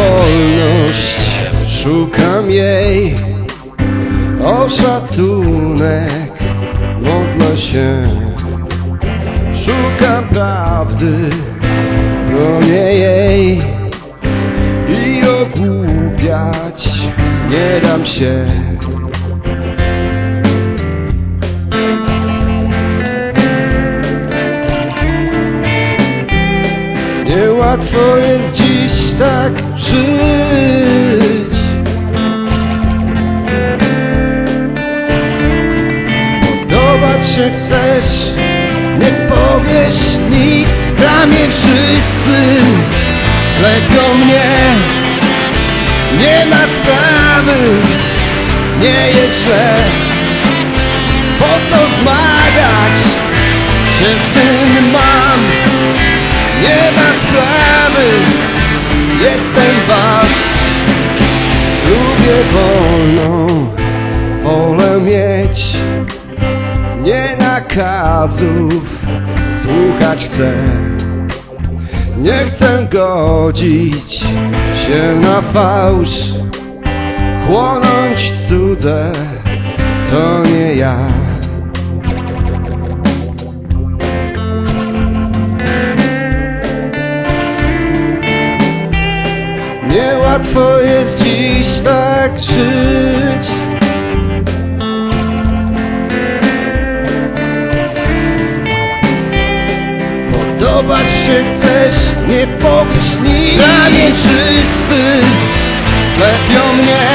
wolność. Szukam jej. O szacunek. Modlę się. Szukam prawdy. Bronię jej. I ogłupiać nie dam się. Niełatwo jest dziś tak żyć. Podobać się chcesz, nie powiesz nic. Dla mnie wszyscy lepią mnie. Nie ma sprawy, nie jest źle. Po co zmagać się z tym Lubię wolną wolę mieć. Nie nakazów słuchać chcę. Nie chcę godzić się na fałsz Chłonąć cudze. To nie ja Niełatwo jest dziś tak żyć. Podobać się chcesz, nie powiesz nic. Dla mnie wszyscy lepią mnie.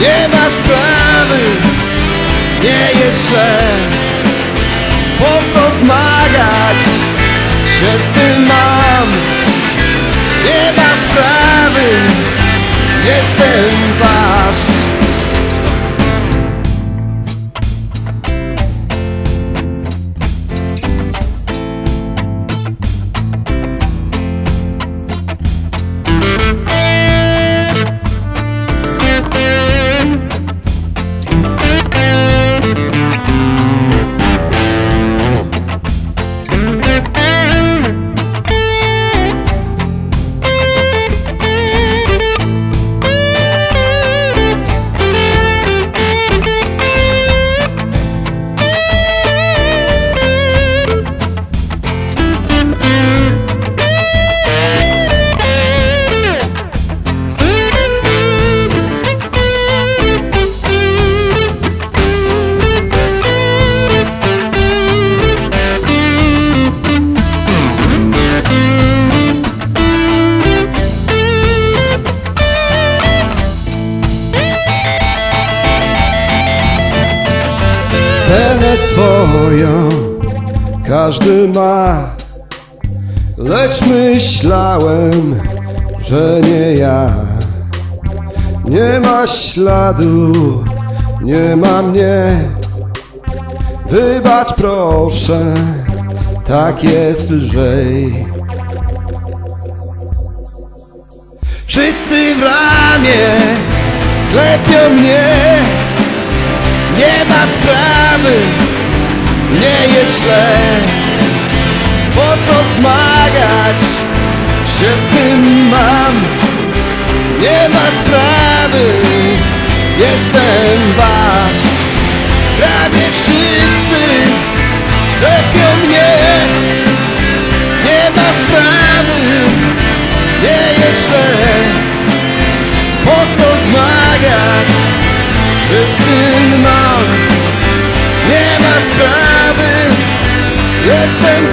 Nie ma sprawy, nie jest źle. Po co zmagać się z tym mam jestem Cenę swoją każdy ma. Lecz myślałem, że nie ja. Nie ma śladu, nie ma mnie. Wybacz proszę, tak jest lżej. Wszyscy w ramię klepią mnie. Nie ma sprawy, sprawy nie jest źle Po co zmagać się z tym mam. Nie ma sprawy, jestem wam. them.